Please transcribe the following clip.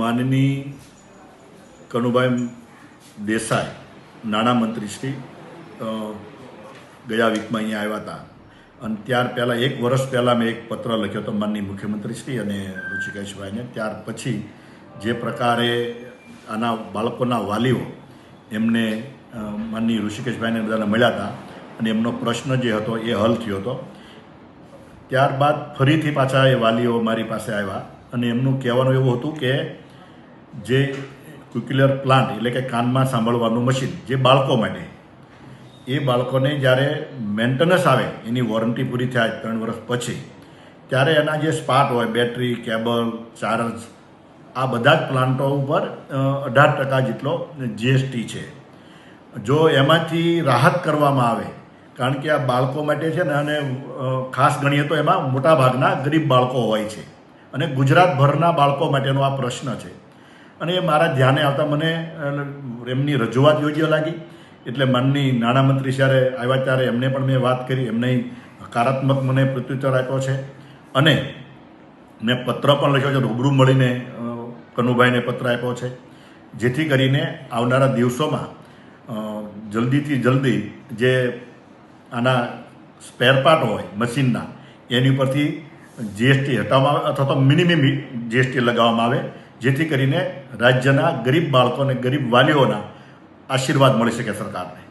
માનની કનુભાઈ દેસાઈ નાણામંત્રી શ્રી ગયા વીકમાં અહીંયા આવ્યા હતા. અને ત્યાર પહેલાં, એક વર્ષ પહેલાં મેં એક પત્ર લખ્યો હતો માનની મુખ્યમંત્રી શ્રી અને ઋષિકેશભાઈને ત્યાર પછી જે પ્રકારે આના બાળકોના વાલીઓ એમને માનની ઋષિકેશભાઈને બધાને મળ્યા હતા અને એમનો પ્રશ્ન જે હતો એ હલ થયો હતો. ત્યારબાદ ફરીથી પાછા એ વાલીઓ મારી પાસે આવ્યા અને એમનું કહેવાનું એવું હતું કે જે ક્યુક્યુલર પ્લાન્ટ એટલે કે કાનમાં સાંભળવાનું મશીન જે બાળકો માટે, એ બાળકોને જ્યારે મેન્ટેનન્સ આવે, એની વોરંટી પૂરી થાય ત્રણ વર્ષ પછી, ત્યારે એના જે સ્પાર્ટ હોય બેટરી કેબલ ચાર્જ આ બધા જ પ્લાન્ટો ઉપર અઢાર ટકા જેટલો જીએસટી છે. જો એમાંથી રાહત કરવામાં આવે કારણ કે આ બાળકો માટે છે ને અને ખાસ ગણીએ તો એમાં મોટા ભાગના ગરીબ બાળકો હોય છે. અને ગુજરાતભરના બાળકો માટેનો આ પ્રશ્ન છે. અને એ મારા ધ્યાને આવતા મને એમની રજૂઆત યોગ્ય લાગી. એટલે માનની નાણામંત્રી જ્યારે આવ્યા ત્યારે એમને પણ મેં વાત કરી, એમને હકારાત્મક મને પ્રત્યુત્તર આપ્યો છે. અને મેં પત્ર પણ લખ્યો છે, રૂબરૂ મળીને કનુભાઈને પત્ર આપ્યો છે. જેથી કરીને આવનારા દિવસોમાં જલ્દીથી જલ્દી જે આના સ્પેર પાર્ટ હોય મશીનના એની ઉપરથી જીએસટી હટાવવામાં આવે અથવા તો મિનિમમ જીએસટી લગાવવામાં આવે, જેથી કરીને રાજ્યના ગરીબ બાળકો અને ગરીબ વાલીઓના આશીર્વાદ મળી શકે સરકારને.